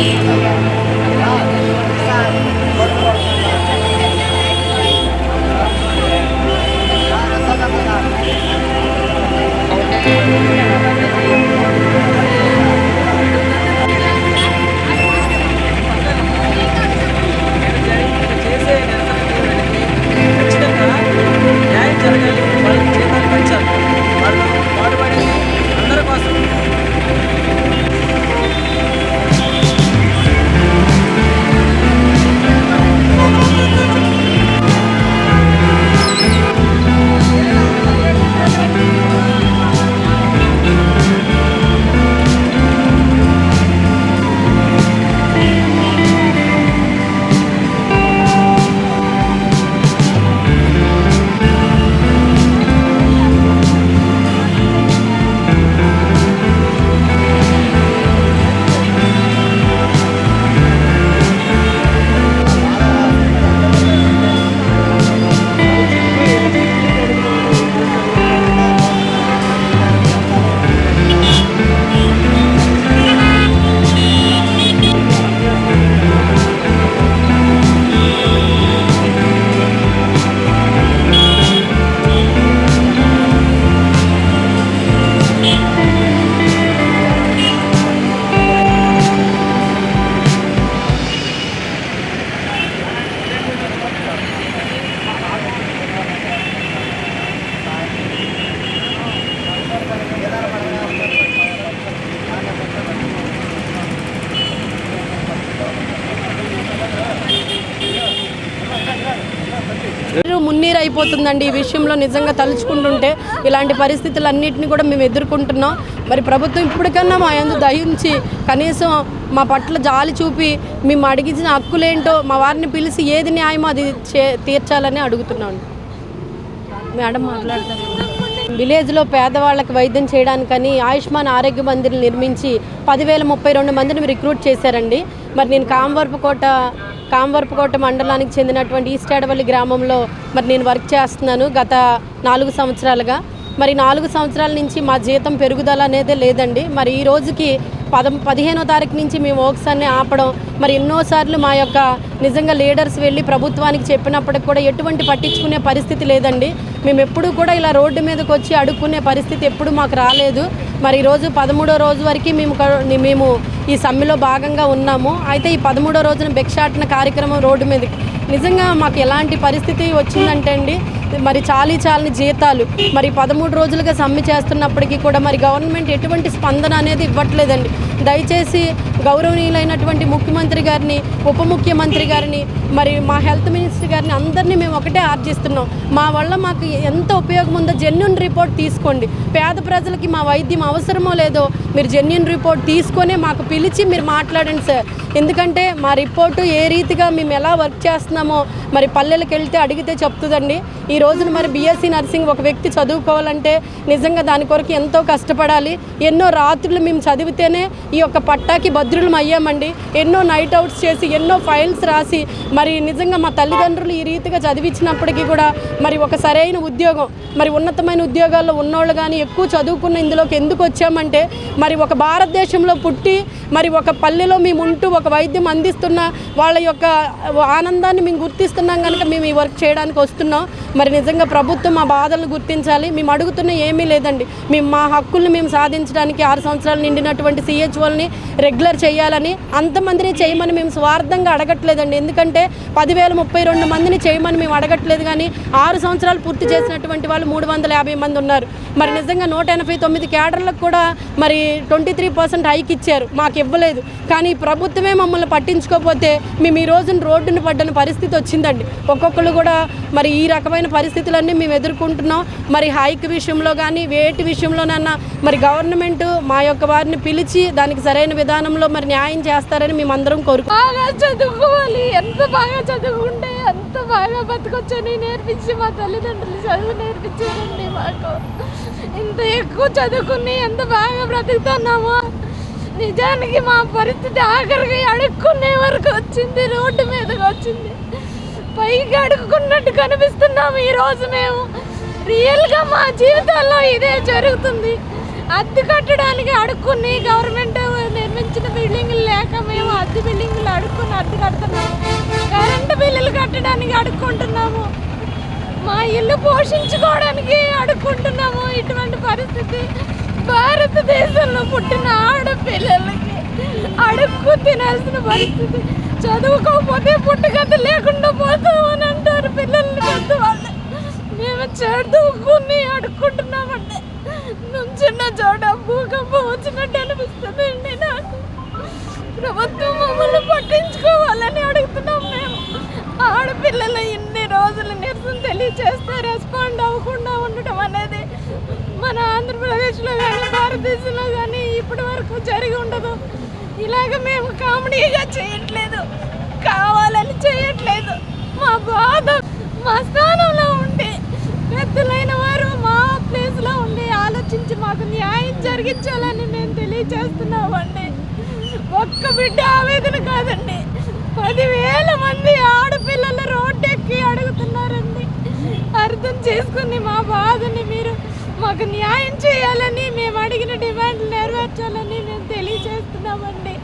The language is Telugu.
చేసే అయిపోతుందండి. ఈ విషయంలో నిజంగా తలుచుకుంటుంటే ఇలాంటి పరిస్థితులన్నింటినీ కూడా మేము ఎదుర్కొంటున్నాం. మరి ప్రభుత్వం ఇప్పటికన్నా మా యందు దయించి కనీసం మా పట్ల జాలి చూపి మేము అడిగించిన హక్కులేంటో మా వారిని పిలిచి ఏది న్యాయమో అది చే తీర్చాలని అడుగుతున్నాను మేడం మాట్లాడతారు. విలేజ్లో పేదవాళ్ళకి వైద్యం చేయడానికని ఆయుష్మాన్ ఆరోగ్య మందిరం నిర్మించి పదివేల ముప్పై రెండు మందిని రిక్రూట్ చేశారండి. మరి నేను కామవరపుకోట కామవరపుకోట మండలానికి చెందినటువంటి ఈస్ట్ ఎడవల్లి గ్రామంలో మరి నేను వర్క్ చేస్తున్నాను గత నాలుగు సంవత్సరాలుగా. మరి నాలుగు సంవత్సరాల నుంచి మా జీతం పెరుగుదల అనేది లేదండి. మరి ఈ రోజుకి పద పదిహేనో తారీఖు నుంచి మేము ఓక్సాన్ని ఆపడం మరి ఎన్నోసార్లు మా యొక్క నిజంగా లీడర్స్ వెళ్ళి ప్రభుత్వానికి చెప్పినప్పటికి కూడా ఎటువంటి పట్టించుకునే పరిస్థితి లేదండి. మేము ఎప్పుడూ కూడా ఇలా రోడ్డు మీదకి వచ్చి అడుక్కునే పరిస్థితి ఎప్పుడు మాకు రాలేదు. మరి ఈరోజు పదమూడో రోజు వరకు మేము మేము ఈ సమ్మెలో భాగంగా ఉన్నాము. అయితే ఈ పదమూడో రోజున భిక్షాటన కార్యక్రమం రోడ్డు మీదకి నిజంగా మాకు ఎలాంటి పరిస్థితి వచ్చిందంటే అండి మరి చాలీ చాలని జీతాలు మరి పదమూడు రోజులుగా సమ్మె చేస్తున్నప్పటికీ కూడా మరి గవర్నమెంట్ ఎటువంటి స్పందన అనేది ఇవ్వట్లేదండి. దయచేసి గౌరవనీయులైనటువంటి ముఖ్యమంత్రి గారిని ఉప ముఖ్యమంత్రి గారిని మరి మా హెల్త్ మినిస్టర్ గారిని అందరినీ మేము ఒకటే ఆర్జిస్తున్నాం. మా వల్ల మాకు ఎంత ఉపయోగం ఉందో జెన్యున్ రిపోర్ట్ తీసుకోండి. పేద ప్రజలకి మా వైద్యం అవసరమో లేదో మీరు జెన్యున్ రిపోర్ట్ తీసుకొనే మాకు పిలిచి మీరు మాట్లాడండి సార్. ఎందుకంటే మా రిపోర్టు ఏ రీతిగా మేము ఎలా వర్క్ చేస్తున్నామో మరి పల్లెలకు వెళ్తే అడిగితే చెప్తుందండి ఈ రోజున మరి బీఎస్సీ నర్సింగ్ ఒక వ్యక్తి చదువుకోవాలంటే నిజంగా దాని కొరకు ఎంతో కష్టపడాలి. ఎన్నో రాత్రులు మేము చదివితేనే ఈ యొక్క పట్టాకి భద్రులం అయ్యామండి. ఎన్నో నైట్ అవుట్స్ చేసి ఎన్నో ఫైల్స్ రాసి మరి నిజంగా మా తల్లిదండ్రులు ఈ రీతిగా చదివించినప్పటికీ కూడా మరి ఒక సరైన ఉద్యోగం మరి ఉన్నతమైన ఉద్యోగాల్లో ఉన్నోళ్ళు కానీ ఎక్కువ చదువుకున్న ఇందులోకి ఎందుకు వచ్చామంటే మరి ఒక భారతదేశంలో పుట్టి మరి ఒక పల్లెలో మేము ఉంటూ ఒక వైద్యం అందిస్తున్న వాళ్ళ యొక్క ఆనందాన్ని మేము చేస్తున్నాం కనుక మేము ఈ వర్క్ చేయడానికి వస్తున్నాం. మరి నిజంగా ప్రభుత్వం మా బాధలను గుర్తించాలి. మేము అడుగుతున్న ఏమీ లేదండి. మేము మా హక్కుల్ని మేము సాధించడానికి ఆరు సంవత్సరాలు నిండినటువంటి సిహెచ్ఓల్ని రెగ్యులర్ చేయాలని అంతమందిని చేయమని మేము స్వార్థంగా అడగట్లేదండి. ఎందుకంటే పదివేల ముప్పై రెండు మందిని చేయమని మేము అడగట్లేదు కానీ ఆరు సంవత్సరాలు పూర్తి చేసినటువంటి వాళ్ళు మూడు వందల యాభై మంది ఉన్నారు. మరి నిజంగా నూట ఎనభై తొమ్మిది క్యాడర్లకు కూడా మరి ట్వంటీ త్రీ పర్సెంట్ హైక్ ఇచ్చారు. మాకు ఇవ్వలేదు. కానీ ప్రభుత్వమే మమ్మల్ని పట్టించుకోకపోతే మేము ఈ రోజున రోడ్డును పడ్డని పరిస్థితి వచ్చింది ఉందండి. ఒక్కొక్కరు కూడా మరి ఈ రకమైన పరిస్థితులన్నీ మేము ఎదుర్కొంటున్నాం. మరి హైక్ విషయంలో కానీ వేటి విషయంలోనన్నా మరి గవర్నమెంట్ మా యొక్క వారిని పిలిచి దానికి సరైన విధానంలో మరి న్యాయం చేస్తారని మేమందరం అందరం బాగా చదువుకోవాలి. ఎంత బాగా చదువుకుంటే అంత బాగా బతకొచ్చని నేర్పించి మా తల్లిదండ్రులు చదువు నేర్పించారండి మాకు. ఇంత ఎక్కువ చదువుకుని ఎంత బాగా బ్రతుకుతున్నామో. నిజానికి మా పరిస్థితి ఆఖరికి అడుక్కునే వరకు వచ్చింది రోడ్డు మీదకి వచ్చింది. పైకి అడుక్కున్నట్టు కనిపిస్తున్నాము ఈ రోజు మేము. రియల్గా మా జీవితాల్లో ఇదే జరుగుతుంది. అద్దె కట్టడానికి అడుక్కుని గవర్నమెంట్ నిర్మించిన బిల్డింగ్లు లేక మేము అద్దె అడుక్కుని అద్దె కడుతున్నాము కరెంటు బిల్లులు కట్టడానికి అడుక్కుంటున్నాము. మా ఇల్లు పోషించుకోవడానికి అడుక్కుంటున్నాము. ఇటువంటి పరిస్థితి భారతదేశంలో పుట్టిన ఆడపిల్లలకి అడుక్కు తినాల్సిన పరిస్థితి చదువుకోకపోతే పుట్టుకథ లేకుండా పోతామని అంటారు పిల్లల్ని పెద్దవాళ్ళు. మేము చదువుకుని అడుక్కుంటున్నామండి నుంచున్న చోట భూకంపం వచ్చినట్టు అనిపిస్తుందండి నాకు. ప్రభుత్వం మమ్మల్ని పట్టించుకోవాలని అడుగుతున్నాం మేము. ఆడపిల్లలు ఇన్ని రోజులు నిరసన తెలియచేస్తే రెస్పాండ్ అవ్వకుండా ఉండటం అనేది మన ఆంధ్రప్రదేశ్లో కానీ భారతదేశంలో కానీ ఇప్పటి వరకు జరిగి ఉండదు. ఇలాగ మేము కామెడీగా చేయట్లేదు. మా బాధ మా స్థానంలో ఉండి పెద్దలైన వారు మా ప్లేస్లో ఉండి ఆలోచించి మాకు న్యాయం జరిగించాలని మేము తెలియజేస్తున్నామండి ఒక్క బిడ్డ ఆవేదన కాదండి. పదివేల మంది ఆడపిల్లలు రోడ్డెక్కి అడుగుతున్నారండి. అర్థం చేసుకుని మా బాధని మీరు మాకు న్యాయం చేయాలని మేము అడిగిన డిమాండ్లు నెరవేర్చాలని మేము తెలియజేస్తున్నామండి